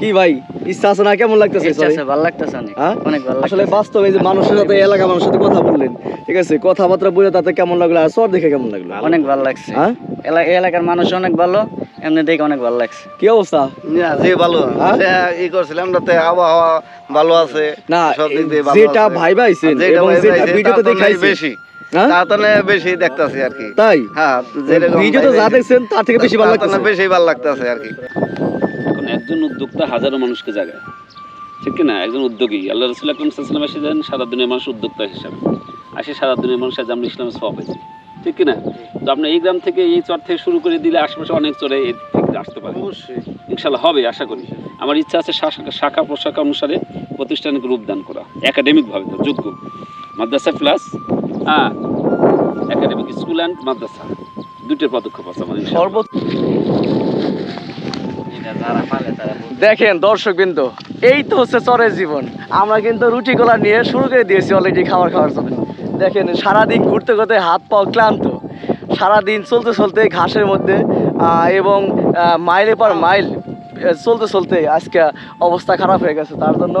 কি ভাই? ইচ্ছা আছে না? কেমন লাগতেছে? ভালো লাগতেছে অনেক। হ্যাঁ? অনেক ভালো আসলে বাস্তবে যে মানুষের সাথে এলাকা মানুষের সাথে কথা বললেন ঠিক আছে? কথাবার্তা বলে তাতে কেমন লাগল? আর সর দেখে কেমন লাগল? অনেক ভালো লাগছে। হ্যাঁ? এলাকার মানুষ অনেক ভালো এমনি দেখে অনেক ভালো লাগছে। কি অবস্থা? ভালো। হ্যাঁ? ই করছিলাম তাতে আবহাওয়া ভালো আছে না সব দিক দিয়ে ভালো যেটা ভাই ভাইছেন এবং যেটা ভাইছে, ভিডিওতে তার বেশি। দেখতাছি আর কি। তাই? হ্যাঁ ভিডিওতে যা দেখছেন তার থেকে বেশি ভালো তার না লাগতেছে বেশি ভালো লাগতাছে আর কি। একজন উদ্যোক্তা হাজারো মানুষকে জাগায়। ঠিক কি না একজন উদ্যোগী। আল্লাহ রসুল আকরম সাল্লাম এসে যান সারা দুনিয়ার মানুষ উদ্যোক্তা হিসাবে। আসে সারা দুনিয়ার মানুষ আজ আমরা ইসলামের সব হয়েছে। ঠিক কি না তো আপনার এই গ্রাম থেকে এই চর থেকে শুরু করে দিলে আশেপাশে অনেক চরে এর থেকে আসতে পারে। অবশ্যই। ইনশাল্লাহ হবে আশা করি। আমার ইচ্ছা আছে শাখা শাখা প্রশাখা অনুসারে প্রতিষ্ঠানকে রূপদান করা। একাডেমিকভাবে তো যোগ্য। মাদ্রাসা প্লাস হ্যাঁ একাডেমিক স্কুল অ্যান্ড মাদ্রাসা। দুটোর পদক্ষেপ আছে আমার সর্বোচ্চ যেটা যারা পালে তারা বুঝবে। দেখেন দর্শক বিন্দু এই তো হচ্ছে চরের জীবন। আমরা কিন্তু রুটি গোলা নিয়ে শুরু করে দিয়েছি অলরেডি খাবার খাওয়ার জন্য। দেখেন সারাদিন ঘুরতে ঘুরতে হাত পাও ক্লান্ত। সারাদিন চলতে চলতে ঘাসের মধ্যে এবং মাইলে পর মাইল চলতে চলতে আজকে অবস্থা খারাপ হয়ে গেছে। তার জন্য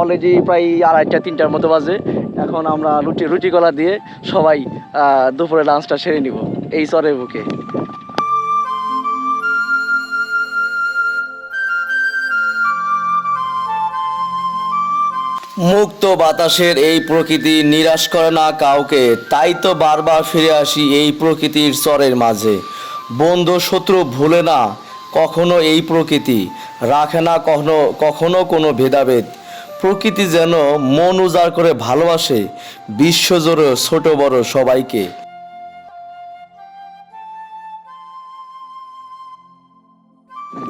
অলরেডি প্রায় আড়াইটা, তিনটার মতো বাজে। এখন আমরা রুটি রুটি গলা দিয়ে সবাই দুপুরে লাঞ্চটা সেরে নিব এই চরের বুকে। মুক্ত বাতাসের এই প্রকৃতি নিরাশ করে না কাউকে। তাই তো বারবার ফিরে আসি এই প্রকৃতির চরের মাঝে। বন্ধু, শত্রু, ভুলে না, কখনো এই প্রকৃতি। রাখে না কখনো কখনো কোনো ভেদাভেদ। প্রকৃতি যেন মন উজাড় করে ভালোবাসে, বিশ্বজোড়ে ছোট বড় সবাইকে।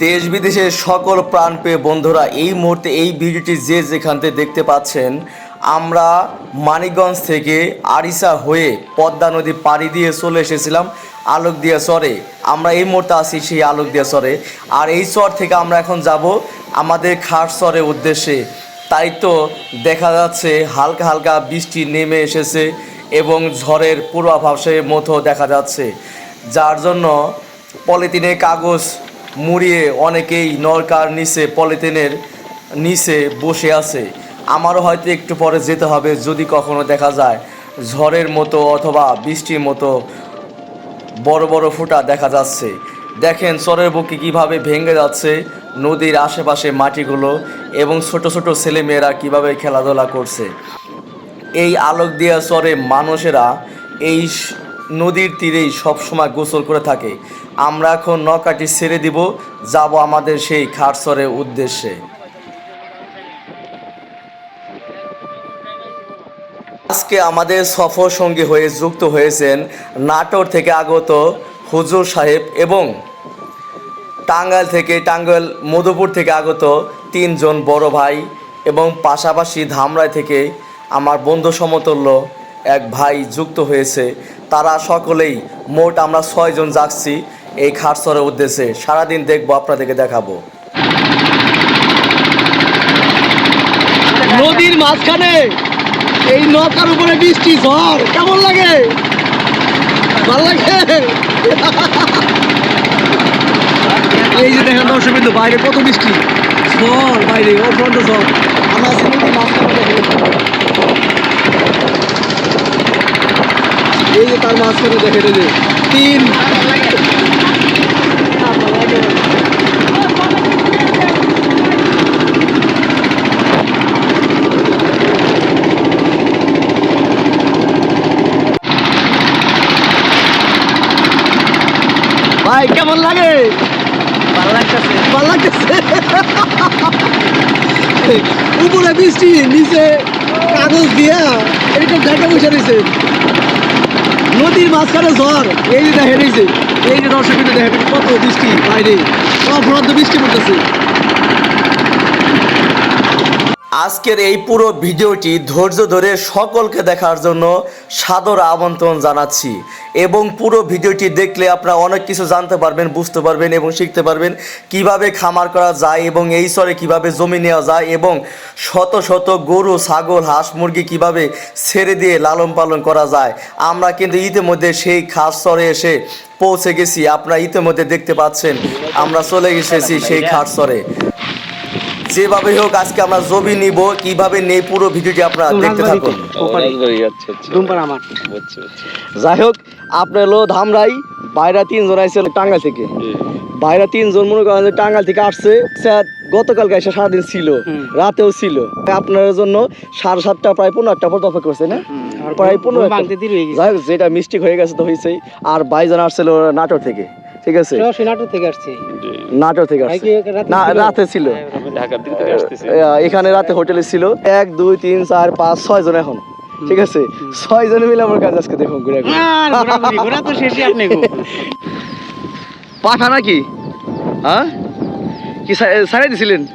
দেশ বিদেশের সকল প্রাণপ্রিয় বন্ধুরা, এই মুহূর্তে এই ভিডিওটি যে যেখান থেকে দেখতে পাচ্ছেন, আমরা মানিকগঞ্জ থেকে আরিসা হয়ে পদ্মা নদী পাড়ি দিয়ে চলে এসেছিলাম আলোক দিয়া চরে। আমরা এই মুহূর্তে আছি সেই আলোক দিয়া চরে। আর এই চর থেকে আমরা এখন যাব আমাদের খাট চরের উদ্দেশ্যে। তাই তো দেখা যাচ্ছে হালকা হালকা বৃষ্টি নেমে এসেছে এবং ঝড়ের পূর্বাভাসের মতো দেখা যাচ্ছে। যার জন্য পলিথিনে কাগজ মুড়িয়ে অনেকেই নলকার নিচে, পলিথিনের নিচে বসে আছে। আমারও হয়তো একটু পরে যেতে হবে, যদি কখনো দেখা যায়। ঝড়ের মতো অথবা বৃষ্টির মতো বড় বড় ফুটা দেখা যাচ্ছে। দেখেন চরের বুকে কীভাবে ভেঙে যাচ্ছে নদীর আশেপাশে মাটিগুলো এবং ছোট ছোট ছেলেমেয়েরা কীভাবে খেলাধুলা করছে। এই আলোক দিয়া চরে মানুষেরা এই নদীর তীরেই সবসময় গোসল করে থাকে। আমরা এখন নৌকাটি ছেড়ে দিব, যাব আমাদের সেই খাটসরের উদ্দেশ্যে। আজকে আমাদের সফর সঙ্গী হয়ে যুক্ত হয়েছেন নাটোর থেকে আগত হুজুর সাহেব এবং টাঙ্গাইল থেকে টাঙ্গাইল, মধুপুর থেকে আগত তিনজন বড় ভাই এবং পাশাপাশি ধামরাই থেকে আমার বন্ধু সমতুল্য এক ভাই যুক্ত হয়েছে। তারা সকলেই মোট আমরা ছয়জন যাচ্ছি। এই খাটসরের উদ্দেশ্যে সারাদিন দেখব, আপনাদেরকে দেখাবো। নদীর মাঝখানে এই নৌকার উপরে বৃষ্টি, ঝড়, কেমন লাগে? ভালো লাগে? এই যে দেখেন দর্শক বাইরে কত বৃষ্টি? ঝড়, বাইরে অফ্রন্ট ঝড়। আমরা। এই যে তার মাঝখানে এই যে তিন ভাই কেমন লাগে? ভালো লাগতেছে। ভালো লাগতেছে? উপরে বৃষ্টি নিচে কাগজ দিয়া এইটা ঢাকা বসে রয়েছে। নদীর মাঝখানে ঝড় এই যে যে এই যে দর্শক দেখা কত বৃষ্টি বাইরে। অপরাধ বৃষ্টি পড়তেছে। আজকের এই পুরো ভিডিওটি ধৈর্য ধরে সকলকে দেখার জন্য সাদর আমন্ত্রণ জানাচ্ছি। এবং পুরো ভিডিওটি দেখলে আপনারা অনেক কিছু জানতে পারবেন, বুঝতে পারবেন এবং শিখতে পারবেন কীভাবে খামার করা যায় এবং এই স্তরে কীভাবে জমি নেওয়া যায় এবং শত শত গরু, ছাগল, হাঁস, মুরগি কীভাবে ছেড়ে দিয়ে লালন পালন করা যায়। আমরা কিন্তু ইতিমধ্যে সেই খাস স্তরে এসে পৌঁছে গেছি। আপনারা ইতিমধ্যে দেখতে পাচ্ছেন, আমরা চলে এসেছি সেই খাট স্তরে। যেভাবে হোক আজকে আমরা জমি নিব কীভাবে নেই পুরো ভিডিওটি আপনারা দেখতে থাকুন। আচ্ছা আচ্ছা আচ্ছা আচ্ছা। যাই হোক আপনার হলো ধামরাই বাইরা তিনজন আইসে টাঙ্গাল থেকে। বাইরা তিনজন মনে করেন যে টাঙ্গাল থেকে আসছে স্যার গতকালকে এসে সারাদিন ছিল রাতেও ছিল। আপনার জন্য সাড়ে সাতটা প্রায় পনেরো আটটা পর্যন্ত অপেক্ষা করছে না? প্রায় পনেরো যাই হোক যেটা মিস্টেক হয়ে গেছে তো হয়েছেই আর বাইজন আসছিল নাটোর থেকে। ঠিক আছে? নাটোর থেকে আসছি। নাটোর থেকে আসছে। না রাতে ছিল। আমি ঢাকার দিক থেকে আসতেছি। আহ, এখানে রাতে হোটেলে ছিল। এক দুই তিন চার পাঁচ ছয় জন এখন। ঠিক আছে? ছয় জন মিলে আমার কাছে আজকে দেখুন ঘুরে ঘুরে। আর ঘোরাঘুরি, ঘোরা তো শেষই আপনি পাঠা নাকি? হ্যাঁ? কি সারাই দিছিলেন?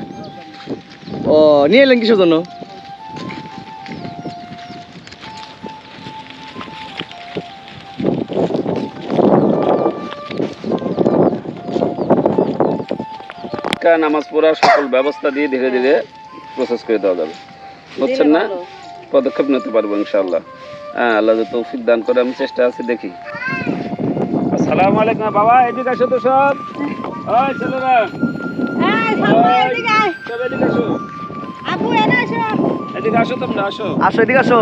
ও নিয়ে এলেন কিসের জন্য? কা নামাজ পড়া সকল ব্যবস্থা দিয়ে ধীরে ধীরে প্রসেস করে দেওয়া যাবে। বুঝছেন না? পদক্ষেপ নিতে পারব ইনশাআল্লাহ। হ্যাঁ আল্লাহ তৌফিক দান করে আমি চেষ্টা আছি দেখি। আসসালামু আলাইকুম বাবা এদিকে আসো তো সব। ওই ছেলেরা। সব এদিকে আসো। এদিকে আসো তোমরা আসো। আসো এদিকে আসো।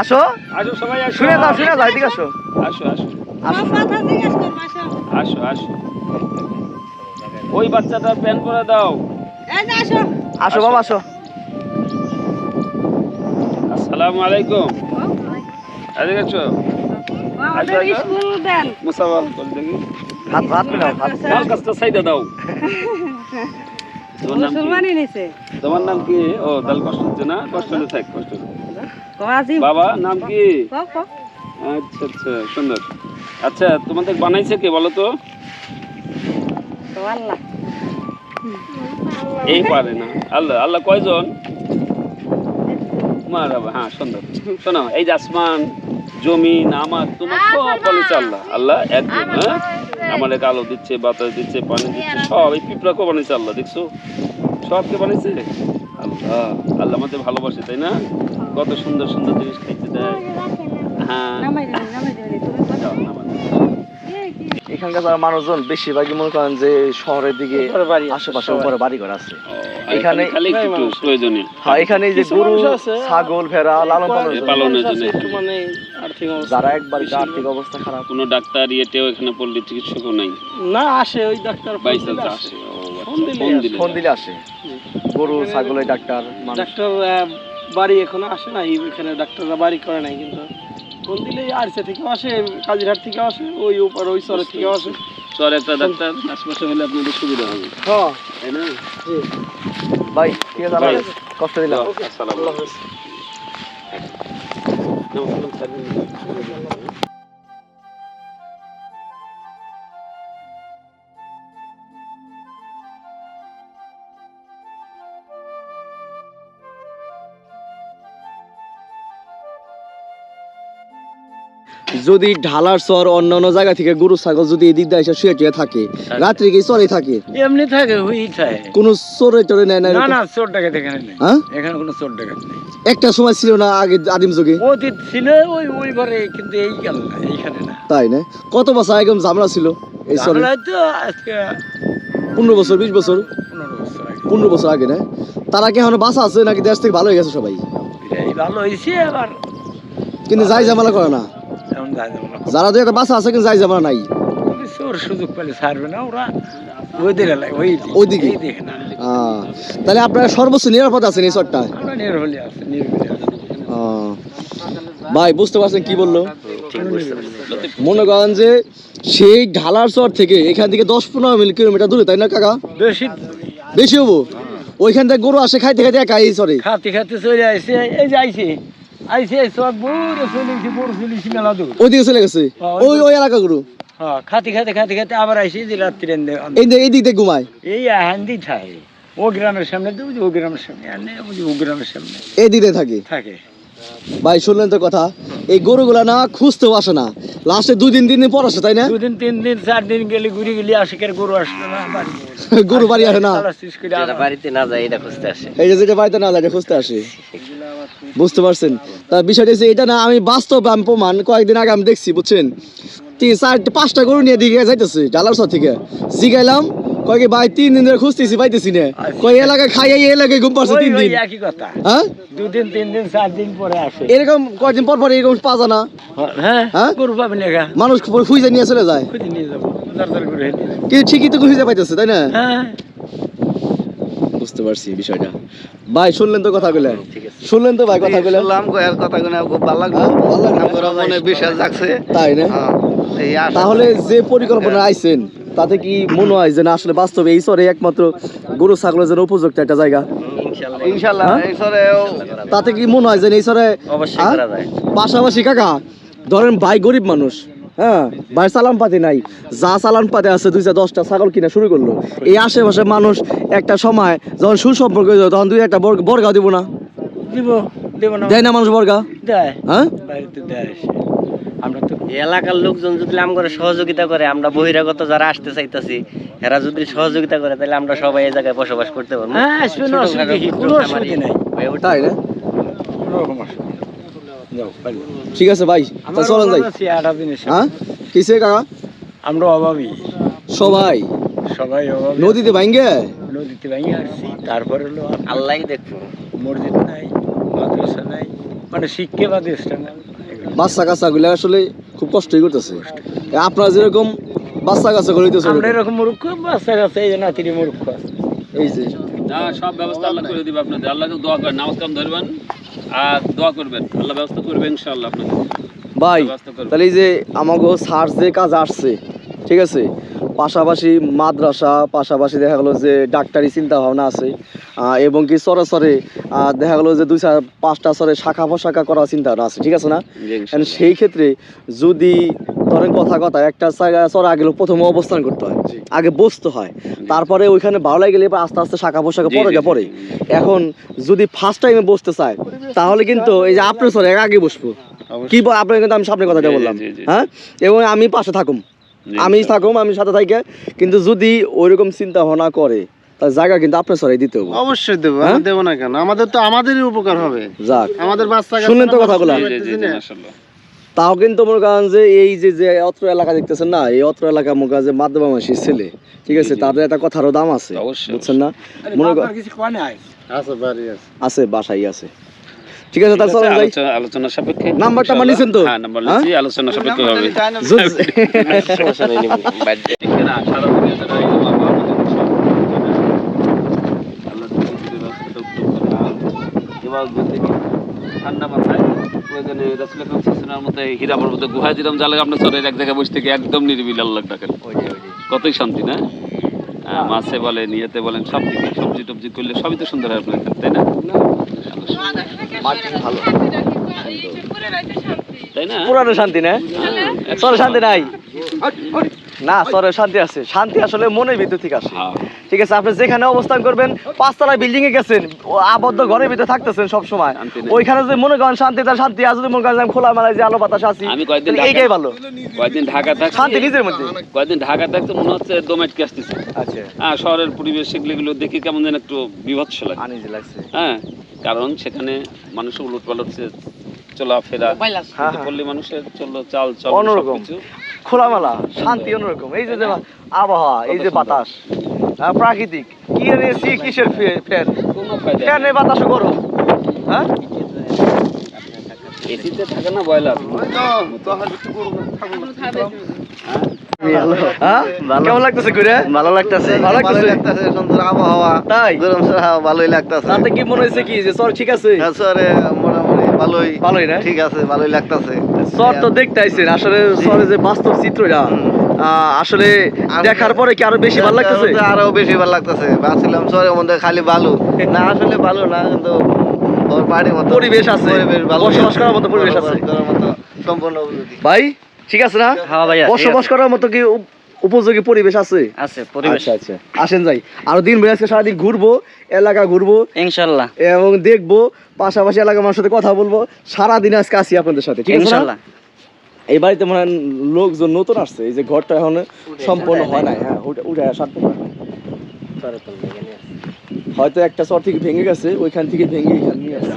আসো। আসো সবাই আসো। শুনে যাও শুনে যাও এদিকে আসো। আসো আসো। আসো আসো আসো। ওই বাচ্চাটার প্যান করে দাও। আসো। বাবা আসো। আসসালামু আলাইকুম। এদিকে আসো আসো। আসো দেখি। হাত হাত মিলাও হাত কাজটা সাইডে দাও। তোমার নাম কি? তোমার নাম কি? ও দাল কষ্ট হচ্ছে না? কষ্ট হলে থাক কষ্ট বাবা নাম কি। আচ্ছা আচ্ছা সুন্দর। আচ্ছা তোমাদের বানাইছে কে বলো তো? এই পারে না। আল্লাহ আল্লাহ কয়জন? মারাবা হ্যাঁ সুন্দর শোনো এই যে আসমান জমিন আমার তোমার সব বানিয়েছে আল্লাহ আল্লাহ একজন হ্যাঁ আমার এক আলো দিচ্ছে বাতাস দিচ্ছে পানি দিচ্ছে সব এই পিঁপড়াকেও বানিয়েছে আল্লাহ দেখছ? সবকে বানিয়েছে? আল্লাহ আল্লাহ আমাদের ভালোবাসে তাই না? কত সুন্দর সুন্দর জিনিস খাইতে দেয় হ্যাঁ। এখানকার যারা মানুষজন বেশিরভাগই মনে করেন যে শহরের দিকে আশেপাশে উপরে বাড়ি ঘর আছে এখানে- এখানে খালি একটু প্রয়োজনীয়। হ্যাঁ এখানে যে গরু ছাগল ভেড়া লালন পালন পালনের জন্য। একটু মানে আর্থিক অবস্থা। যারা একবার আর্থিক অবস্থা খারাপ। কোনো ডাক্তার ইয়েতেও এখানে পল্লী চিকিৎসকও নাই? না আসে ওই ডাক্তার বাই ফোন দিলে চান্স আসে। আচ্ছা, ফোন দিলে। আসে। গরু ছাগলের ডাক্তার ডাক্তার বাড়ি এখনও আসে নাই এখানে ডাক্তাররা বাড়ি করে নাই কিন্তু ফোন দিলে আরসে থেকে আসে কাজিরহাট থেকে আসে ওই ওপার ওই চরের থেকে আসে। চর একটা ডাক্তার আশপাশে হলে আপনাদের সুবিধা হবে। হ্যাঁ। তাই না? ভাই ঠিক আছে ভাই। কষ্ট দিলাম। আসসালামু আলাইকুম। যদি ঢালার চর অন্য অন্য জায়গা থেকে গরু ছাগল যদি এদিক দিয়ে এসে শুয়ে টুয়ে থাকে রাত্রি কি চরে থাকে? এমনি থাকে হুই থাকে। কোনো চোরে টরে নেয় না না? না চোর ডাকাত এখানে নেই। হ্যাঁ? এখানে কোনো চোর ডাকাত নেই। একটা সময় ছিল না আগে আদিম যুগে? অতীত ছিল ওই ওই ঘরে কিন্তু এই গেল না এইখানে না। তাই না? কত বছর আগে ঝামেলা ছিল এই চরে? তো আজকে পনেরো বছর বিশ বছর? পনেরো বছর আগে। না? তারা কি এখন বাসা আছে নাকি দেশ থেকে ভালো হয়ে গেছে সবাই? ভালো হয়েছে আবার কিন্তু যাই ঝামেলা করে না। যারা দুই একটা বাসা আছে কিন্তু যাই ঝামেলা নাই। ওই সুযোগ পেলে ছাড়বে না ওরা ওইদিকে? তাহলে আপনারা সর্বোচ্চ নিরাপদ আছেন এই চরটা ভাই বুঝতে পারছেন কি বলল? মনে করেন যে সেই ঢালার চর থেকে এখান থেকে দশ পনেরো মিল কিলোমিটার দূরে তাই না কাকা? বেশি। বেশি হব? ওইখান থেকে গরু আসে খাইতে খাইতে একা এই চরে। খাতে খাতে চলে আসছে এই যে আইছে। আইছে সব বড় চলেছি বড় চলেছি মেলা দূর। ওইদিকে চলে গেছে? ওই ওই এলাকা গরু হ্যাঁ খাতে খাতে খাতে খাতে আবার আইসি যে রাত্রি এই দিক- দিয়ে ঘুমায়? এই হান্দি থাকে। ও গ্রামের সামনে তো ও গ্রামের সামনে আর নেই ও গ্রামের সামনে। এই দিক থাকে? থাকে। ভাই শুনলেন তো কথা এই গরুগুলা না খুঁজতেও আসে না। লাস্টে দুই দিন তিন দিন পর আসে তাই না? দুদিন তিন দিন চার দিন গেলে ঘুরে গেলে আশিকের গরু আসলো না গরু বাড়ি আসে না? বাড়িতে না যায় এটা খুঁজতে আসে। এই যে যেটা বাড়িতে না লাগে খুঁজতে আসে। বুঝতে পারছেন? তা বিষয়টা হচ্ছে এটা না আমি বাস্তব আমি প্রমাণ কয়েকদিন আগে আমি দেখছি বুঝছেন? তিন চারটে পাঁচটা গরু নিয়ে দিকে যাইতেছে ডালার সর থেকে। জিগাইলাম ক কয় কি ভাই তিন দিন ধরে খুঁজতেছি পাইতেছি না। কয় এই এলাকায় খাই এই এলাকায় ঘুম পাচ্ছে তিন দিন। একই কথা। হ্যাঁ? দুদিন তিন দিন চার দিন পরে আসে। এরকম কয়দিন পর পর এরকম পাওয়া যায় না। হ্যাঁ হ্যাঁ? গরু পাবেন একা মানুষ খুঁজে নিয়ে চলে যায়। খুঁজে নিয়ে যাব। কিন্তু ঠিকই তো খুঁজে পাইতেছে তাই না? হ্যাঁ। বুঝতে পারছি বিষয়টা। ভাই শুনলেন তো কথা গুলো শুনলেন তো ভাই কথা গুলো শুনলাম কয়ার কথা গুলো খুব ভালো লাগল। হ্যাঁ, ভালো লাগল। মনে বিশ্বাস জাগছে। তাই না? হ্যাঁ, তাহলে যে পরিকল্পনা আইছেন তাতে কি মনে হয় যে না আসলে বাস্তবে এই সরে একমাত্র গরু ছাগলের জন্য উপযুক্ত একটা জায়গা? হ্যাঁ? তাতে কি মনে হয় যে এই সরে হ্যাঁ? পাশাপাশি কাকা ধরেন ভাই গরিব মানুষ হ্যাঁ? ভাই চালান পাতি নাই যা চালান পাতি আছে দুইটা দশটা ছাগল কিনা শুরু করল। এই আশেপাশে মানুষ একটা সময় যখন সুসম্পর্ক তখন দুই একটা বর্গা দিব না। দিব দেব না। দেয় না মানুষ বর্গা? দেয়। হ্যাঁ? বাড়িতে দেয় আমরা তো এলাকার লোকজন যদি আমরা সহযোগিতা করে আমরা বহিরাগত যারা আসতে চাইতাছি এরা যদি সহযোগিতা করে তাহলে আমরা সবাই এই জায়গায় বসবাস করতে পারব। হ্যাঁ আসবে না অসুবিধা কোনো অসুবিধা নাই। তাই না? রকম ঠিক আছে ভাই তা চলেন যাই। জিনিস হ্যাঁ? কিসে কাকা? আমরা অভাবী। সবাই। সবাই অভাবী। নদীতে ভাঙ্গে? নদীতে ভেঙে আসছি তারপরে হলো আপনার আল্লাহ দেখব। মসজিদ মাদ্রাসা নাই মানে শিক্ষা বাচ্চা আসলে খুব কষ্টই করতেছে। আপনারা যেরকম বাচ্চা কাচ্চা করে দিতেছে আমরা এরকম মূর্খ বাচ্চা কাছে এই যে নাতিরি মূর্খ এই যে। না সব ব্যবস্থা আল্লাহ করে দিবে আপনাদের। আল্লাহকে দোয়া করেন নামাজ কাম ধরবেন আর দোয়া করবেন। আল্লাহ ব্যবস্থা করবে ইনশাআল্লাহ আপনাদের। ভাই তাহলে এই যে আমাকে সার যে কাজ আসছে ঠিক আছে? পাশাপাশি মাদ্রাসা পাশাপাশি দেখা গেলো যে ডাক্তারি চিন্তা ভাবনা আছে। এবং কি সরে সরে দেখা গেলো যে দুই চার পাঁচটা সরে শাখা পোশাখা করার চিন্তা আছে ঠিক আছে না? সেই ক্ষেত্রে যদি ধরেন কথা কথা একটা চড়া আগে প্রথমে অবস্থান করতে হয় আগে বসতে হয়। তারপরে ওইখানে ভালো গেলে আস্তে আস্তে শাখা পোশাকে জি, পরে যা পরে এখন যদি ফার্স্ট টাইমে বসতে চায় তাহলে কিন্তু এই যে আপনার সরে আগে বসবো। কি বল আপনার কিন্তু আমি সামনে কথাটা বললাম। হ্যাঁ? এবং আমি পাশে থাকুম। আমি থাকুম আমি সাথে থাকি কিন্তু যদি ওইরকম চিন্তা ভাবনা করে তার জায়গা কিন্তু আপনার সরাই দিতে হবে। অবশ্যই দেবো হ্যাঁ? দেবো না কেন? আমাদের তো আমাদেরই উপকার হবে। যাক। আমাদের বাচ্চা শুনলেন তো কথাগুলা? না। তাও কিন্তু মনে করেন যে এই যে যে অত্র এলাকা দেখতেছেন না এই অত্র এলাকা মনে করেন যে মাধ্যমা ছেলে। ঠিক আছে তাদের একটা কথারও দাম আছে অবশ্যই, বুঝছেন না? মনে করেন আছে বাসাই আছে। ঠিক আছে তাহলে চলেন যাই। আলোচনা- সাপেক্ষে। নাম্বারটা ইনশাআল্লাহ। নিছেন তো? হ্যাঁ নাম্বার হ্যাঁ? আলোচনা সাপেক্ষে হবে। যদি- ঠিক না, সারা দুনিয়া যারা এই বাবা আমাদের সব আল্লাহ তাআলা ব্যবস্থাটা উত্তম করে দান। এবার ঠান্ডা মাথায়। প্রয়োজনে রাসূল আকরাম সাল্লাল্লাহু মতো হীরা পর্বতে গুহায় যেরকম চরের এক জায়গায় বসে থেকে একদম নিরিবিল আল্লাহ ডাকেন। কতই শান্তি না? মাছে বলেন ইয়েতে বলেন সব দিকে সবজি টবজি করলে সবই তো সুন্দর হয় আপনার তাই না? তাই না? পুরানো শান্তি না? শান্তি নাই। না সরে শান্তি আছে। শান্তি আসলে মনের ভিতর থেকে আসে। হ্যাঁ। ঠিক আছে আপনি যেখানে অবস্থান করবেন পাঁচতলা বিল্ডিং এ গেছেন আবদ্ধ ঘরের ভিতরে থাকতেছেন সব সময় ওইখানে যদি মনে করেন শান্তি তার শান্তি আর যদি মনে করেন খোলা মেলায় যে আলো বাতাস আছি আমি কয়েকদিন এইটাই ভালো। কয়েকদিন ঢাকা থাকছি। শান্তি নিজের মধ্যে। কয়েকদিন ঢাকা থাকতে মনে হচ্ছে আসতেছে আচ্ছা। হ্যাঁ শহরের পরিবেশ সেগুলো দেখি কেমন যেন একটু বিভৎস লাগে। আনিজি লাগছে। হ্যাঁ কারণ সেখানে মানুষ উলট পালট চলাফেরা হ্যাঁ, হ্যাঁ। পল্লী মানুষের চলো চাল চল অন্যরকম। খোলামেলা শান্তি অন্যরকম। এই যে যে আবহাওয়া এই যে বাতাস হ্যাঁ, প্রাকৃতিক। কি এসি কিসের ফ্যান? ফ্যানে বাতাসে গরম। হ্যাঁ? এসিতে থাকে না বয়লার হ্যাঁ কেমন লাগতেছে ঘুরে? ভালো লাগতেছে। ভালো লাগতেছে? লাগতেছে সুন্দর আবহাওয়া। তাই? গরম ভালোই লাগতেছে। তাতে কি মনে হয়েছে কি যে চর ঠিক আছে? হ্যাঁ, সরে ভালোই ভালোই না? ঠিক আছে ভালোই লাগতেছে। চর তো দেখতে আইছেন আসলে চরে যে বাস্তব চিত্রটা আসলে দেখার পরে কি আরও বেশি ভালো লাগতেছে? আরও বেশি ভালো লাগতেছে। ভাবছিলাম সরের মধ্যে খালি বালু। না আসলে ভালো না কিন্তু ওর বাড়ির মতো। পরিবেশ আছে, ভালো। বসবাস করার মতো পরিবেশ আছে। সম্পূর্ণ ভাই ঠিক আছে না? হ্যাঁ বসবাস করার মতো কি উপযোগী পরিবেশ আছে? আছে পরিবেশ। আচ্ছা আচ্ছা। আসেন যাই। আরও দিন ভাই আজকে সারাদিন ঘুরবো এলাকা ঘুরবো। ইনশাল্লাহ। এবং দেখব পাশাপাশি এলাকার মানুষের সাথে কথা বলব। সারাদিন আজকে আসি আপনাদের সাথে ঠিক আছে ইনশাল্লাহ। এই বাড়িতে মনে হয় লোকজন নতুন আসছে এই যে ঘরটা এখন সম্পূর্ণ হয় নাই। হ্যাঁ উঠে উঠে সারতে পারে। হয়তো একটা চর থেকে ভেঙে গেছে ওইখান থেকে ভেঙে এখানে নিয়ে আসছে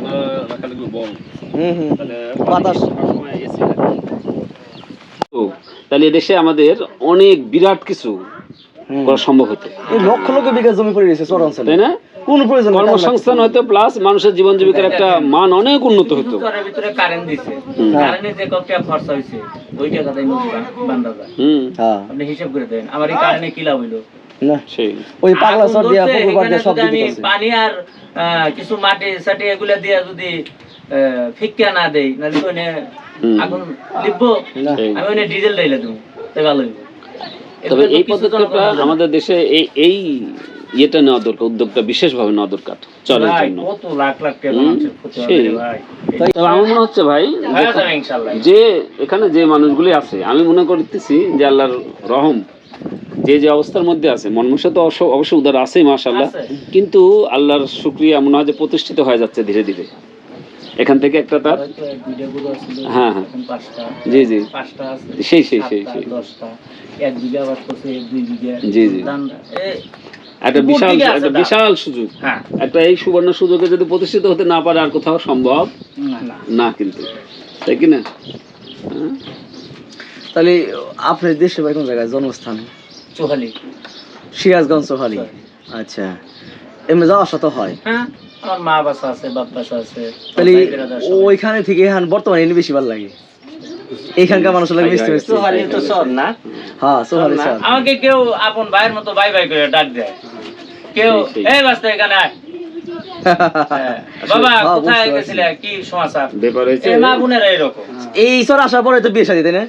হুম হুম। তাহলে বাতাস সবসময় AC লাগে। তো, তাহলে এদেশে আমাদের অনেক বিরাট কিছু করা সম্ভব হতো। লক্ষ লক্ষ বিঘা জমি পড়ে রয়েছে চর অঞ্চলে তাই না? কোন প্রয়োজন কর্মসংস্থান হতো প্লাস মানুষের জীবন জীবিকার একটা মান অনেক উন্নত হতো। ভিতরে কারেন্ট দিছে। কারেন্টে যে কত খরচ হয়েছে ওই টাকাটাই নদী যায়। হুম। হ্যাঁ। আপনি হিসাব করে দেন আমার এই কারেন্টে কি লাভ হইল? না। সেই। ওই পাগলা আগুন দিয়া পুকুর পাড় দিয়া সব যদি পানি আর কিছু মাটি সাটি এগুলা দিয়া যদি ফিক্কা না দেই নাহলে তো ওখানে আগুন লিখব আমি ওখানে ডিজেল দেবো তাই ভালো তবে এই পদক্ষেপটা। আমাদের দেশে এই এই ইয়েটা নেওয়া দরকার উদ্যোগটা বিশেষভাবে নেওয়া দরকার চলের জন্য। তবে আমার মনে হচ্ছে ভাই যে এখানে যে মানুষগুলি আছে আমি মনে করতেছি যে আল্লাহর রহম যে যে অবস্থার মধ্যে আছে মনমুষে তো অবশ্য উদার আছেই মাশাল্লাহ আছে। কিন্তু আল্লাহর শুক্রিয়া মনে হয় যে প্রতিষ্ঠিত হয়ে যাচ্ছে ধীরে ধীরে। এখান থেকে একটা তার? হ্যাঁ, হ্যাঁ। জি জি। সেই সেই সেই সেই। জি, জি। একটা বিশাল একটা বিশাল সুযোগ। হ্যাঁ। একটা এই সুবর্ণ সুযোগে যদি প্রতিষ্ঠিত হতে না পারে আর কোথাও সম্ভব না না। কিন্তু। তাই কি না? হ্যাঁ? তাহলে আপনার দেশে ভাই কোন জায়গায়? জন্মস্থান? চোহালি সিরাজগঞ্জ সোহালি আচ্ছা। এমনি যাওয়া আসা তো হয়। হ্যাঁ। আমার মা বাসা আছে বাপ বাসা আছে তাহলে ভাই। ওইখানে থেকে এখান বর্তমানে এনে বেশি ভালো লাগে। এখানকার মানুষের লাগে মিষ্টি মিষ্টি চোহালি তো সর না? হ্যাঁ সোহালি না, স্যার আমাকে কেউ আপন ভাইয়ের মতো বাই বাই করে ডাক দেয়। কেউ। এই বাস্তা এখানে আয়। হ্যাঁ, বাবা হ্যাঁ, কোথায় গেছিলে? কি সমাচার? ব্যাপার হয়েছে? মা বোনেরা এরকম। এই আসার পরে তো বিয়ে শাদী তাই না?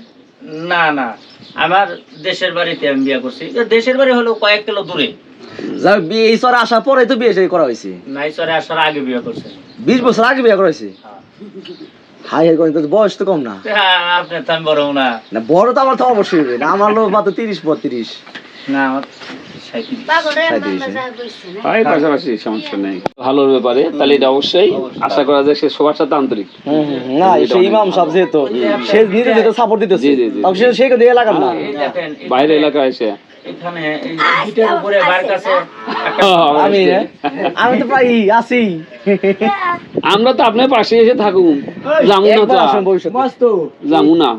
না না। আমার দেশের বাড়িতে আমি বিয়ে করছি। দেশের বাড়ি হলো কয়েক কিলো দূরে। যাক বিয়ে এই আসার পরে তো বিয়ে শাদী করা হয়েছে। নাইসরে আসার আগে বিয়ে করছে। বিশ বছর আগে বিয়ে করা হয়েছে? হাই হাই করে বয়স তো কম না। হ্যাঁ, আপনি তো বড় না। না বড় তো আমার তো অবশ্যই হবে না। আমার লোক মাত্র তিরিশ বত্রিশ। না আমার সাঁইত্রিশ। পাশাপাশি সমস্যা নেই। ভালোর ব্যাপারে তাহলে এটা অবশ্যই আশা করা যায় সে সবার সাথে আন্তরিক। না সে ইমাম সাহেব যেহেতু। সে নিজে যেহেতু সাপোর্ট দিতেছে। সে কিন্তু এলাকার না। বাইরে এলাকায় এসে। এখানে এই ইটের উপরে বার কাছে আমি আমি তো প্রায় আছি আমরা তো আপনার পাশে এসে থাকুন যাব না তো একবার। আসেন মস্ত। না।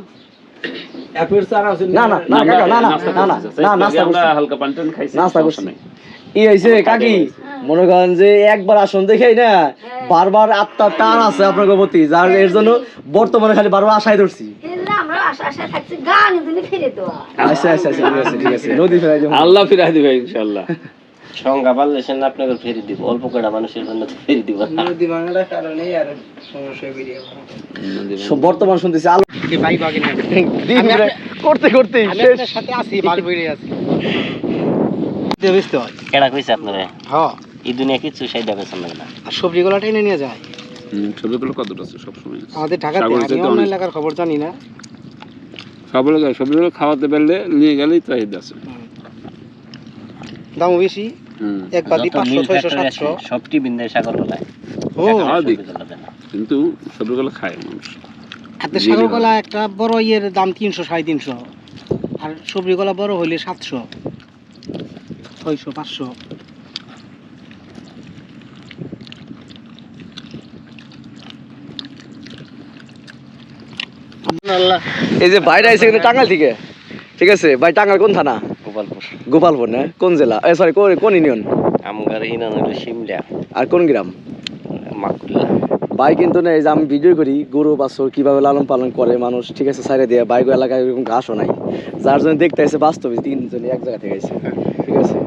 মনে একবার দেখেই না। বারবার আত্মার টান আছে আপনার প্রতি যার এর জন্য বর্তমানে খালি বারবার আশায় ধরছি। আচ্ছা আচ্ছা আচ্ছা ঠিক আছে নদী ফেরাই দেবো। আল্লাহ ফিরাই দিবে ইনশাল্লাহ সংখ্যা বাড়লে সে না আপনাকে ফেরি দিব অল্প কটা মানুষের জন্য ফেরি দিব। নদী ভাঙার কারণে আর সমস্যা বেরিয়ে সব বর্তমান শুনতেছি আলো ভাই বাগিন দিন করতে করতে শেষ। সাথে আছি মাল বেরিয়ে আছি। বুঝতে হয়। কেডা কইছে আপনারে? হ্যাঁ এই দুনিয়া সাইডা পেছন লাগে না? আর সবজিগুলো টেনে নিয়ে যায়। হুম, ছবিগুলো কতটা আছে? সবসময় আছে। আমাদের ঢাকাতে আমি অন্য এলাকার খবর জানি না। সবগুলো সবগুলো খাওয়াতে পারলে নিয়ে গেলেই এই আছে। দামও বেশি এক বাদি পাঁচশো ছয়শো সাতশো। সবটি বিন্দে সাগর তলায় ও। কিন্তু সবগুলো খায় মানুষ। হাতে সাগর কলা একটা বড় ইয়ের দাম তিনশো সাড়ে তিনশো। আর সবজি কলা বড় হইলে সাতশো ছয়শো পাঁচশো। এই যে বাইরে আইছে কিন্তু টাঙ্গাইল থেকে। ঠিক আছে ভাই টাঙ্গাইল কোন থানা? গোপালপুর। গোপালপুর না? কোন জেলা? এ সরি কোন কোন ইউনিয়ন আমগার ইনান হইল শিমলা আর কোন গ্রাম? মাকুল্লা। ভাই কিন্তু না এই যে আমি ভিডিও করি গরু বাছর কীভাবে লালন পালন করে মানুষ ঠিক আছে সাইডে দিয়ে বাইক এলাকায় এরকম ঘাসও নাই। যার জন্য দেখতে আসে বাস্তবে তিনজনে এক জায়গা থেকে আসে ঠিক আছে?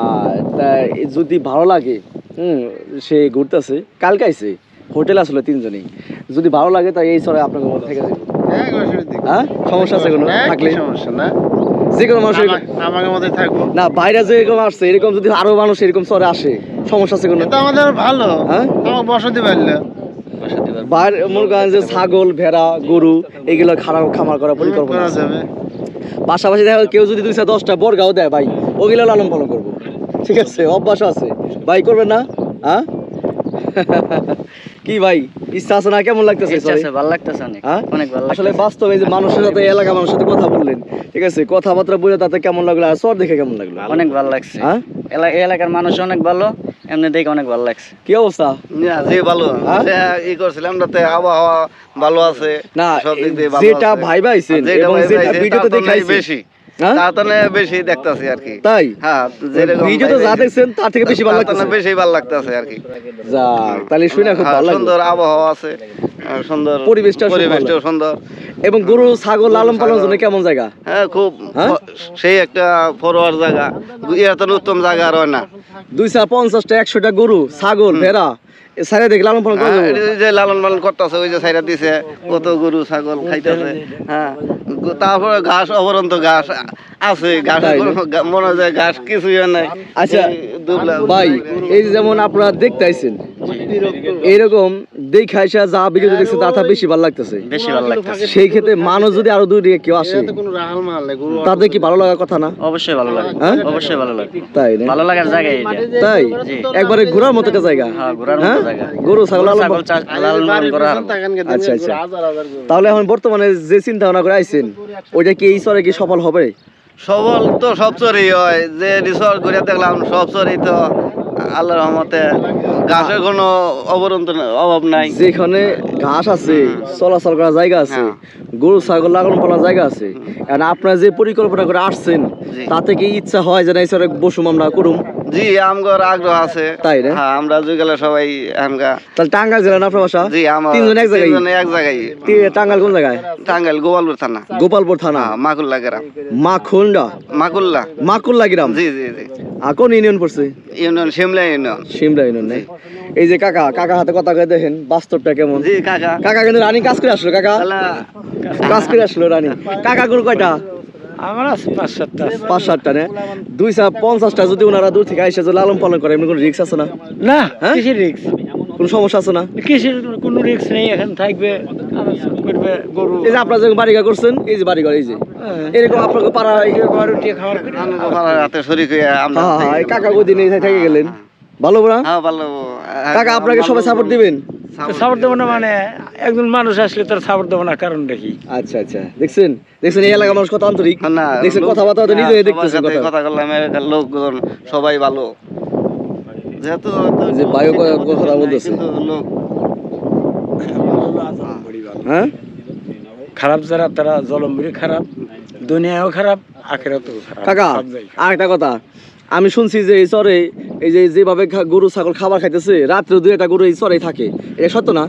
আর তা যদি ভালো লাগে হুম সে ঘুরতেছে। কালকে আইছে হোটেল আসলে তিনজনেই। যদি ভালো লাগে তাই এই সরে আপনাকে মধ্যে থেকে যাবে হ্যাঁ সমস্যা আছে কোনো? থাকলে? সমস্যা না। যে কোনো মানুষ আমাকে মধ্যে থাকব। না বাইরে যে এরকম আসছে এরকম যদি আরও মানুষ এরকম আসে সমস্যা আছে কোনো? এটা আমাদের ভালো। হ্যাঁ? আমার বসতি পারলে বাইরে মনে করেন যে ছাগল ভেড়া গরু এগুলো খারাপ খামার করার পরিকল্পনা আছে। পাশাপাশি দেখা কেউ যদি দুইশো দশটা বর্গাও দেয় ভাই ওগুলো লালন পালন করব। ঠিক আছে? অভ্যাস আছে। ভাই করবেন না? হ্যাঁ? কি ভাই? ইচ্ছা আছে না? কেমন লাগতেছে? sorry? ভালো লাগতেছে অনেক। হ্যাঁ? অনেক ভালো আসলে বাস্তবে যে মানুষের সাথে এলাকা মানুষের সাথে কথা বললেন ঠিক আছে? কথাবার্তা বলে তাতে কেমন লাগল? আর সর দেখে কেমন লাগল? অনেক ভালো লাগছে। হ্যাঁ? এলা- এলাকার মানুষ অনেক ভালো এমনি দেখে অনেক ভালো লাগছে। কি অবস্থা? যে ভালো। হ্যাঁ? ই করছিলাম তাতে আবহাওয়া ভালো আছে না সব দিক দিয়ে ভালো যেটা ভাই ভাইছেন এবং যেটা ভাইছে, ভিডিওতে দেখাইছে বেশি। হ্যাঁ? তার তো না বেশি দেখতাছি আর কি। তাই? হ্যাঁ ভিডিও তো যা দেখছেন তার থেকে বেশি ভালো তার তো না লাগছে বেশি ভালো লাগতাছে আর কি। যাক তাহলে শুনে খুব হ্যাঁ, ভালো লাগল। সুন্দর আবহাওয়া আছে সুন্দর পরিবেশটাও পরিবেশটাও সুন্দর। এবং গরু ছাগল লালন জন্য কেমন জায়গা? হ্যাঁ খুব? সেই একটা জায়গা। এত উত্তম জায়গা আর হয় না। দুইশো পঞ্চাশটা একশোটা গরু ছাগল ভেড়া। লালন পালন হ্যাঁ, যে লালন পালন করতেছে ওই যে দিছে কত গরু ছাগল খাইতেছে। হ্যাঁ তারপরে ঘাস অবরন্ত ঘাস। আছে ঘাস মনে হয় ঘাস কিছুই নাই। আচ্ছা ভাই এই যেমন আপনারা দেখতে আইছেন এইরকম দেখে আইসা যা ভিডিও দেখছে তা তা বেশি ভালো লাগতেছে। বেশি ভালো লাগতেছে। সেই ক্ষেত্রে মানুষ যদি আরও দূর কেউ আসে তাদের কি ভালো লাগার কথা না? অবশ্যই ভালো লাগে। হ্যাঁ? অবশ্যই ভালো লাগে। তাই ভালো লাগার জায়গা এটা তাই? একবারে ঘোরার মতো একটা জায়গা। হ্যাঁ ঘোরার হ্যাঁ? মতো জায়গা। গরু ছাগল লালন করা আচ্ছা আচ্ছা। তাহলে এখন বর্তমানে যে চিন্তা ভাবনা করে আইছেন ওইটা কি এই স্তরে কি সফল হবে? সবল তো সব চরি হয়। যে রিসর্ট ঘুরে দেখলাম সব চরি তো আল্লাহর রহমতে ঘাসের কোনো অবরন্ত অভাব নাই। যেখানে ঘাস আছে চলাচল করার জায়গা আছে হ্যাঁ। গরু ছাগল লালন করার জায়গা আছে। আর আপনারা যে পরিকল্পনা করে আসছেন তাতে কি ইচ্ছা হয় যে না বসুম আমরা করুম? জি আমগর আগ্রহ আছে। তাই না? হ্যাঁ আমরা যুগেলে সবাই আমগা তাহলে টাঙ্গাইল জেলা না আপনার বাসা? জি আমার তিনজন এক জায়গায়? তিনজনে এক জায়গায়। টাঙ্গাইল কোন জায়গায়? টাঙ্গাইল গোপালপুর থানা। গোপালপুর থানা? হ্যাঁ মাকুল্লা গ্রাম। মাখুন্ডা মাকুল্লা। মাকুল্লা গ্রাম? জি জি জি। আর কোন ইউনিয়ন পড়ছে? Union Shimla union. Simla union নাই এই যে কাকা কাকা হাতে কথা কয়ে দেখেন বাস্তবটা কেমন? জি কাকা। কাকা কিন্তু রানী কাজ করে আসলো কাকা। কাজ করে আসলো রানী। কাকা গরু কয়টা? আমার আছে পাঁচ সাতটা পাঁচ সাতটা নে? দুইশো পঞ্চাশটা যদি ওনারা দূর থেকে আইসা যদি লালন পালন করে এমনি কোনো রিক্স আছে না? না হ্যাঁ? কিসের রিক্স কোনো সমস্যা আছে না? কিসের কোনো রিক্স নেই এখন থাকবে আরাম করবে গরু। এই যে আপনারা যখন বাড়িঘর করছেন এই যে বাড়িঘর এই যে। হ্যাঁ। এরকম আপনাকে পাড়া ঘর উঠিয়ে খাওয়ার করে। শরীর হয়ে আমরা এই কাকা ওদিন থেকে গেলেন? ভালো বড়া হ্যাঁ ভালো। কাকা আপনাকে সবাই সাপোর্ট দিবেন? সাপোর্ট দেবো না মানে একজন মানুষ আসলে তার সাপোর্ট দেবো না কারণ দেখি। আচ্ছা আচ্ছা। দেখছেন? দেখছেন এই এলাকার মানুষ কত আন্তরিক? না দেখছেন কথাবার্তা তো হ্যাঁ, নিজে দেখতেছেন কথা। কথা বললাম এলাকার লোকজন সবাই ভালো। যেহেতু যে বায়ু কথা বলতেছে। লোক হ্যাঁ? খারাপ যারা তারা জলম্বরি খারাপ দুনিয়াও খারাপ আখেরাতেও খারাপ কাকা আর একটা কথা। আমি শুনছি যে এই চরে এই যে যেভাবে গরু ছাগল খাবার খাইতেছে রাত্রে দুই একটা গরু এই চরেই থাকে। এটা সত্য না?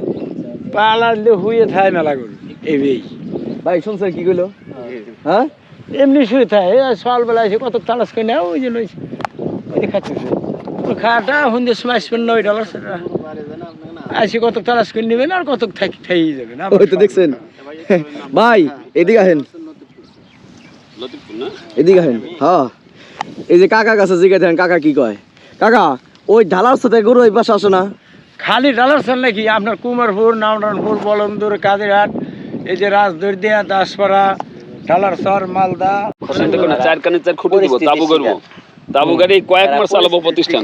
পালা দিলে হুয়ে থায় মেলা গরু এই ভাই শুনছেন কি কইলো? হ্যাঁ? এমনি শুয়ে থাকে এই সকালবেলা এসে কত তালাশ করে নেয় ওই জন্য ওই ওই যে খাচ্ছে ওই খাওয়াটা সময় আসবেন নয় ডলার আসে কত তালাশ করে নেবেন আর কত থাকি থাইয়ে যাবেন ওই তো দেখছেন। ভাই এদিকে আহেন। এদিকে আহেন হ্যাঁ। এই যে কাকা কাছে জিজ্ঞাসা দেন কাকা কি কয়? কাকা ওই ঢালার সাথে গরু এই পাশে আসে না। খালি ডালার সাল নাকি? আপনার কুমারপুর নামরানপুর বলন্দুর কাদিরহাট এই যে রাজদর্দিয়া দাসপাড়া সর মালদা। চার কানে চার খুঁটি দিব তাবু করব তাবু গাড়ি কয়েক মাস চালাবো প্রতিষ্ঠান।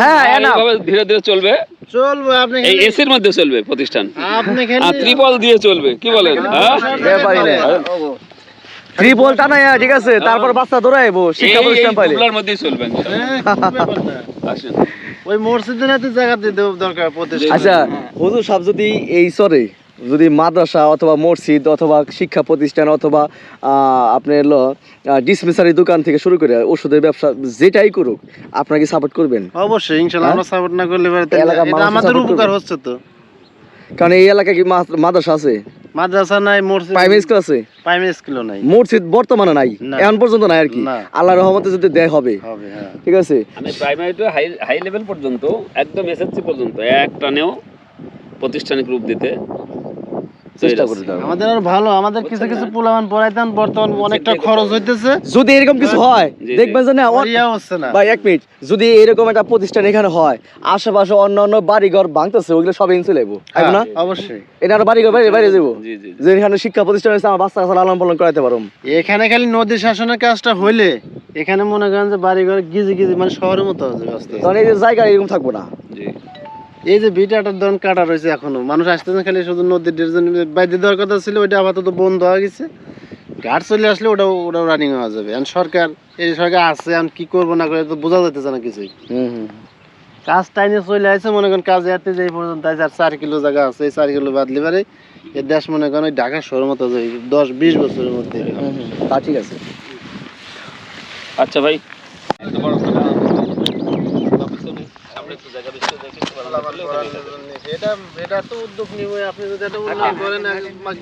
হ্যাঁ আর ধীরে ধীরে চলবে। চলবে আপনি এই এসির মধ্যে চলবে প্রতিষ্ঠান। আপনি ত্রিপল দিয়ে চলবে কি বলেন? হ্যাঁ? পারি না ত্রিপল টানাই ঠিক আছে। তারপর বাচ্চা দৌড়াইবো শিক্ষা প্রতিষ্ঠান পাইলে। বুবলার মধ্যেই চলবে আসেন। ওই মসজিদে না জায়গা দিতে দরকার প্রতিষ্ঠা আচ্ছা হুজুর সাহেব যদি এই সরে যদি মাদ্রাসা অথবা মসজিদ অথবা শিক্ষা প্রতিষ্ঠান অথবা আহ, আপনার হলো ডিসপেন্সারি দোকান থেকে শুরু করে ওষুধের ব্যবসা যেটাই করুক আপনাকে সাপোর্ট করবেন? অবশ্যই ইনশাআল্লাহ আমরা সাপোর্ট না করলে আমাদের উপকার হচ্ছে তো। কারণ এই এলাকায় কি মাদ্রাসা আছে? মাদ্রাসা নাই মসজিদ প্রাইমারি স্কুল আছে? প্রাইমারি স্কুলও নাই। মসজিদ বর্তমানে নাই এখন পর্যন্ত নাই আর কি। না। আল্লাহ রহমতে যদি দেয় হবে। হবে হ্যাঁ। ঠিক আছে? আমি primary to high high level পর্যন্ত একদম এসএসসি পর্যন্ত প্রতিষ্ঠানিক রূপ দিতে। চেষ্টা করে দেওয়ার। আমাদের আর ভালো আমাদের কিছু কিছু পোলামান পড়াইতাম বর্তমান অনেকটা খরচ হইতেছে। যদি এরকম কিছু হয়। জি, জি। দেখবেন যে না হচ্ছে না। ভাই এক মিনিট। যদি এরকম একটা প্রতিষ্ঠান এখানে হয় আশেপাশে অন্য অন্য বাড়িঘর ভাঙতেছে ওগুলো সব ইনসুল এবো না হ্যাঁ, অবশ্যই। এটা আর বাড়িঘর বাইরে বাইরে যাব। যে এখানে শিক্ষা প্রতিষ্ঠান আমার বাচ্চা কাছে লালন পালন করাতে পারো এখানে খালি নদী শাসনের কাজটা হইলে এখানে মনে করেন যে বাড়ি ঘর গিজি গিজি মানে শহরের মতো। তখন এই জায়গা এরকম থাকব না। জি। এই যে ভিটাটার দন কাটা রয়েছে এখনও মানুষ আসতেছে খালি শুধু নদীর ডিভিশন বাইরে দেওয়ার কথা ছিল ওইটা আপাতত বন্ধ হয়ে গেছে। ঘাট চলে আসলে ওটাও ওটাও রানিং হয়ে যাবে। এখন সরকার এই সরকার আছে এখন কি করব না করে তো বোঝা যাইতেছে না কিছুই। কাজ টাইনে চলে আসছে মনে করেন কাজে হাতে যে পর্যন্ত। আছে আর চার কিলো জায়গা আছে এই চার কিলো বাদলি পারে এই দেশ মনে করেন ওই ঢাকা শহরের মতো দশ বিশ বছরের মধ্যে। তা ঠিক আছে। আচ্ছা ভাই। এটা এটা তো উদ্যোগ নিব আপনি যদি একটা উন্নয়ন করেন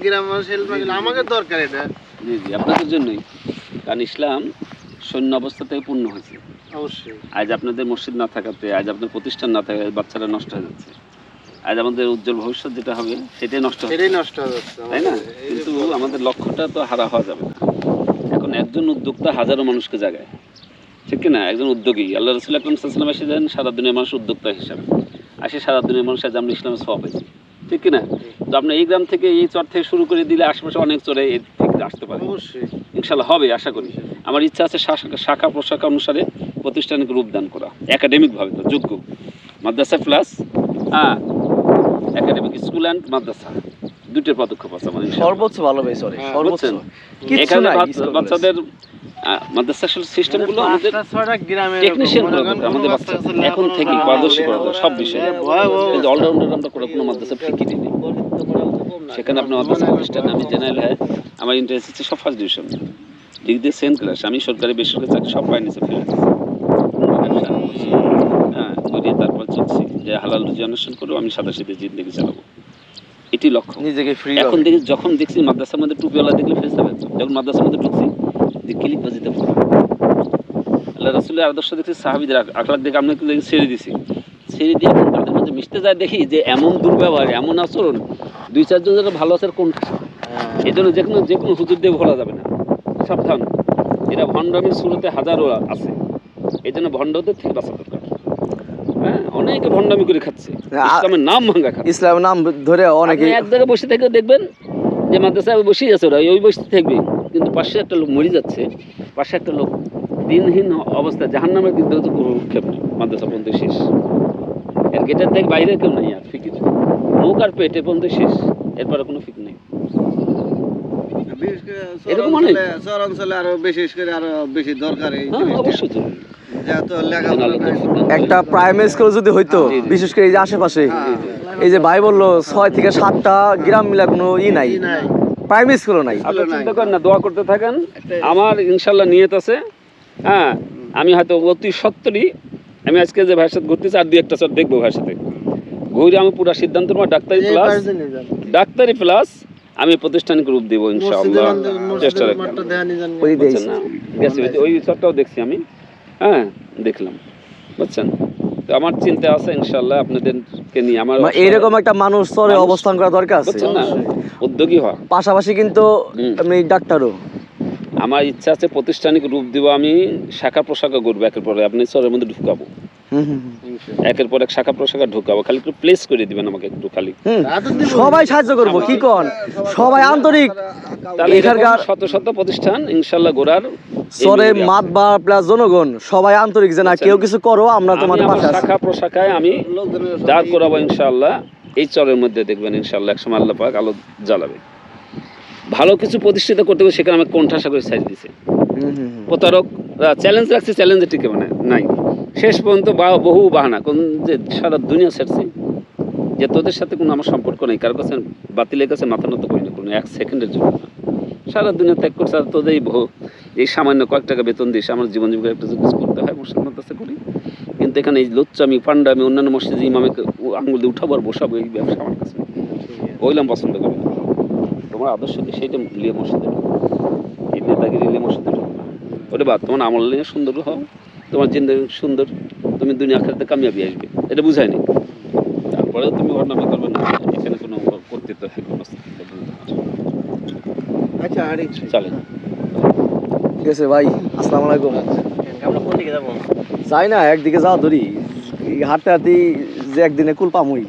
গ্রাম মানুষ হেল্প আমাকে দরকার এটা। জি জি আপনাদের জন্যই। কারণ ইসলাম সৈন্য অবস্থা থেকে পূর্ণ হয়েছে। অবশ্যই। আজ আপনাদের মসজিদ না থাকাতে আজ আপনার প্রতিষ্ঠান না থাকায় বাচ্চারা নষ্ট হয়ে যাচ্ছে। আজ আমাদের উজ্জ্বল ভবিষ্যৎ যেটা হবে সেটাই নষ্ট হচ্ছে। এটাই নষ্ট হয়ে যাচ্ছে তাই না? কিন্তু আমাদের লক্ষ্যটা তো হারা হওয়া যাবে না। এখন একজন উদ্যোক্তা হাজারো মানুষকে জাগায়। ঠিক কি না একজন উদ্যোগী। আল্লাহ রসুল আকরম সাল্লাম এসে দেন সারা মানুষ উদ্যোক্তা হিসাবে। আসে সারা দুনিয়ার মানুষ আমরা ইসলামের সব হয়েছে। ঠিক কি না তো আপনার এই গ্রাম থেকে এই চর থেকে শুরু করে দিলে আশেপাশে অনেক চরে এর থেকে আসতে পারে। অবশ্যই। ইনশাল্লাহ হবে আশা করি। আমার ইচ্ছা আছে শাখা- শাখা প্রশাখা অনুসারে প্রতিষ্ঠানকে রূপদান করা একাডেমিকভাবে তো যোগ্য। মাদ্রাসা প্লাস হ্যাঁ একাডেমিক স্কুল অ্যান্ড মাদ্রাসা। দুটোর পদক্ষেপ আছে ইনশাআল্লাহ। সর্বোচ্চ ভালো ভাই সরি হ্যাঁ, সর্বোচ্চ। এখানে বাচ্চাদের মাদ্রাসা সিস্টেমগুলো আমাদের টেকনিশিয়ান করা মনে করেন দরকার আমাদের বাচ্চা। বাচ্চা এখন থেকে পারদর্শী করা সব বিষয়ে। কিন্তু অলরাউন্ডার আমরা করে কোনো মাদ্রাসা ফিকি দিই সেখানে আপনার মাদ্রাসা প্রতিষ্ঠানে আমি জেনারেল হয় আমার ইন্টারেস্ট হচ্ছে সব ফার্স্ট ডিভিশন ডিগ্রি সেন্ট ক্লাস আমি সরকারি বেসরকারি চাকরি সব ফেলে হ্যাঁ করিয়ে তারপর চলছি যে হালাল রুজি অন্বেষণ করব আমি সাদা সিধে জিন্দগি চালাবো। এটি লক্ষ্য। নিজেকে ফ্রি এখন দেখি যখন দেখছি মাদ্রাসার মধ্যে টুপিওয়ালা দেখলে ফেস যাবে যখন মাদ্রাসার মধ্যে ঢুকছি যে ক্লিক বাজিতে পড়ো আল্লাহ রাসুলের আদর্শ দেখছি সাহাবিদের আখ- আখলাক দেখে আমি একটু ছেড়ে দিছি। ছেড়ে দিয়ে তাদের মধ্যে মিশতে যায় দেখি যে এমন দুর্ব্যবহার এমন আচরণ দুই চারজন যারা ভালো আচার কোনটা এই জন্য যে কোনো যে কোনো হুজুর দিয়ে ভোলা যাবে না। সাবধান। এরা ভণ্ডামির শুরুতে হাজারো আছে। এই জন্য ভণ্ডদের থেকে বাঁচা দরকার। হ্যাঁ অনেকে ভণ্ডামি করে খাচ্ছে। ইসলামের নাম ভাঙ্গা খাচ্ছে। ইসলামের নাম ধরে অনেকে এক জায়গায় বসে থেকে দেখবেন যে মাদ্রাসায় বসেই আছে ওরা ওই বসে থাকবে কিন্তু পাশে একটা লোক মরে যাচ্ছে পাশে একটা লোক দিনহীন অবস্থায় জাহান নামের দিয়ে তো কোনো ক্ষেপ নেই মাদ্রাসা পর্যন্ত শেষ এর গেটের থেকে বাইরে কেউ নেই আর ফিকির মুখ আর পেটে পর্যন্ত শেষ এরপরে কোনো ফিক নেই এরকম শহর অনেক। অঞ্চলে শহর অঞ্চলে আরও বিশেষ করে আরও বেশি দরকার এই হ্যাঁ। অবশ্যই দান। একটা প্রাইমারি স্কুল যদি হইতো জি। বিশেষ করে এই যে আশেপাশে এই যে ভাই বলল ছয় থেকে সাতটা গ্রাম মিলা কোনো ই নাই প্রাইমারি স্কুলও নাই। আপনি চিন্তা করেন না দোয়া করতে থাকেন। আমার ইনশাল্লাহ নিয়ত আছে। হ্যাঁ আমি হয়তো অতি সত্তরই আমি আজকে যে ভাইয়ের সাথে ঘুরতেছি আর দুই একটা স্যার দেখব ভাইয়ের সাথে। ঘুরে আমি পুরো সিদ্ধান্ত নেব ডাক্তারি প্লাস ডাক্তারি প্লাস আমি প্রতিষ্ঠানিক রূপ দেবো ইনশাআল্লাহ। চেষ্টা রাখব। ওই বুঝছেন না? ওই চরটাও দেখছি আমি। হ্যাঁ দেখলাম। বুঝছেন? তো আমার চিন্তা আছে ইনশাআল্লাহ আপনাদেরকে নিয়ে আমার এরকম এইরকম একটা মানুষ স্তরে অবস্থান করা দরকার আছে? না? উদ্যোগী হওয়া। পাশাপাশি কিন্তু আমি ডাক্তারও। আমার ইচ্ছা আছে প্রতিষ্ঠানিক রূপ দিব আমি শাখা প্রশাখা করব একের পরে আপনি চরের মধ্যে ঢুকাবো। একের পর এক শাখা প্রশাখা ঢুকাবো। খালি একটু প্লেস করে দিবেন আমাকে একটু খালি। সবাই সাহায্য করব কি কন? সবাই আন্তরিক। এখানকার- শত শত প্রতিষ্ঠান ইনশাল্লাহ গোড়ার চরে মাত বা প্লাস জনগণ সবাই আন্তরিক যে না কেউ কিছু করো আমরা তোমাদের পাশে আছি। শাখা প্রশাখায় আমি দাঁড় করাবো ইনশাআল্লাহ এই চরের মধ্যে দেখবেন ইনশাআল্লাহ একসময় আল্লাহ পাক আলো জ্বালাবে। ভালো কিছু প্রতিষ্ঠিত করতে হবে সেখানে আমাকে কণ্ঠাসা করে সাইজ দিছে। হুম, হুম, হুম। প্রতারক চ্যালেঞ্জ রাখছে চ্যালেঞ্জে টিকে মানে নাই। শেষ পর্যন্ত বহু বাহানা, কোন যে সারা দুনিয়া ছাড়ছি, যে তোদের সাথে কোনো আমার সম্পর্ক নেই, কারও কাছে বাতিলের কাছে মাথা নত করি না কোনো, এক সেকেন্ডের জন্য না। সারা দুনিয়া ত্যাগ করছে, আর তোদের এই বহু এই সামান্য কয়েক টাকা বেতন দিস আমার জীবন জীবিকা একটা কিছু করতে হয় মসজিদ মাদ্রাসা করি। কিন্তু এখানে এই লুচ্চামি পান্ডামি অন্যান্য মসজিদে ইমামে আঙুল দিয়ে উঠাবো আর বসাবো, এই ব্যবসা আমার কাছে। ওইলাম পছন্দ করি না। তোমার আদর্শ কি? সেইটা লিয়ে মসজিদে। এই নেতাগিরি লিয়ে মসজিদে ওটা বাদ তোমার আমল নিয়ে সুন্দর হও। তোমার জিন্দগি সুন্দর তুমি দুনিয়া আখেরাতে কামিয়াবি আসবে। এটা বুঝায়নি। তারপরেও তুমি ঘটনা করবে না। এখানে কোনো কর্তৃত্ব থাকবে আচ্ছা আরেক চলেন। ঠিক আছে ভাই আসসালামু আলাইকুম। আমরা কোন দিকে যাব? যাই না একদিকে যাওয়া ধরি। এই হাঁটতে হাঁটি যে একদিনে কুল পামুই।